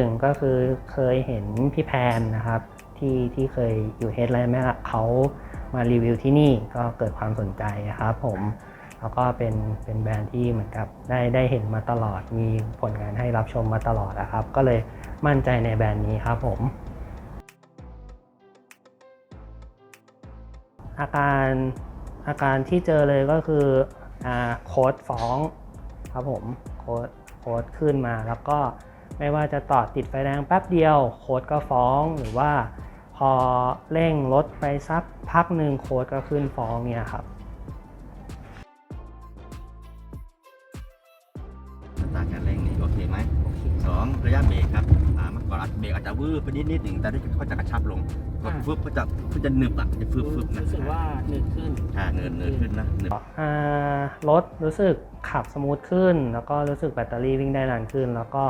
ึ่งก็คือเคยเห็นพี่แพนนะครับที่ที่เคยอยู่เฮดไลน์แม่เขามารีวิวที่นี่ก็เกิดความสนใจครับผมแล้วก็เป็นเป็นแบรนด์ที่เหมือนกับได้ได้เห็นมาตลอดมีผลงานให้รับชมมาตลอดนะครับ ก็เลยมั่นใจในแบรนด์นี้ครับผม อาการอาการที่เจอเลยก็คืออาโค้ดฟ้องครับผมโค้ดโค้ดขึ้นมาแล้วก็ ไม่ว่าจะต่อติดไฟแดงแป๊บเดียวโค้ดก็ฟ้องหรือว่าพอเร่งรถไปสักพักหนึ่งโค้ดก็ขึ้นฟ้องเนี่ยครับอัตราการเร่งนี่โอเคไหมสองระยะเบรกครับอ่าเมื่อก่อนอาจเบรกอาจจะวืบไปนิดนิดหนึ่งแต่ที่เขาจะกระชับลงก็อ่าฟึบก็จะก็จะหนึบอะจะฟึบฟึบนะรู้สึกว่าหนึบขึ้นอ่าเนินเนินขึ้นนะหนึบอ่ารถรู้สึกขับสมูทขึ้น แล้วก็รู้สึกแบตเตอรี่วิ่งได้นานขึ้น แล้วก็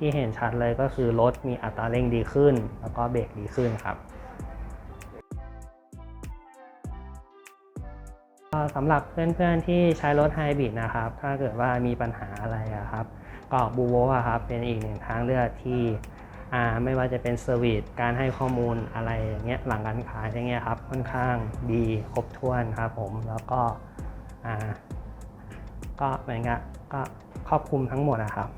ที่เห็นชัดเลยก็คือรถมีอัตราเร่งดีขึ้น แล้วก็เบรกดีขึ้นครับสำหรับเพื่อนๆที่ใช้รถไฮบริดนะครับ ถ้าเกิดว่ามีปัญหาอะไรครับ ก็บูโวครับเป็นอีกหนึ่งทางเลือกที่ไม่ว่าจะเป็นเซอร์วิสการให้ข้อมูลอะไรอย่างเงี้ยหลังการขายอย่างเงี้ยครับค่อนข้างดีครบถ้วนครับผมแล้วก็ก็เหมือนกับก็ครอบคลุมทั้งหมดนะครับ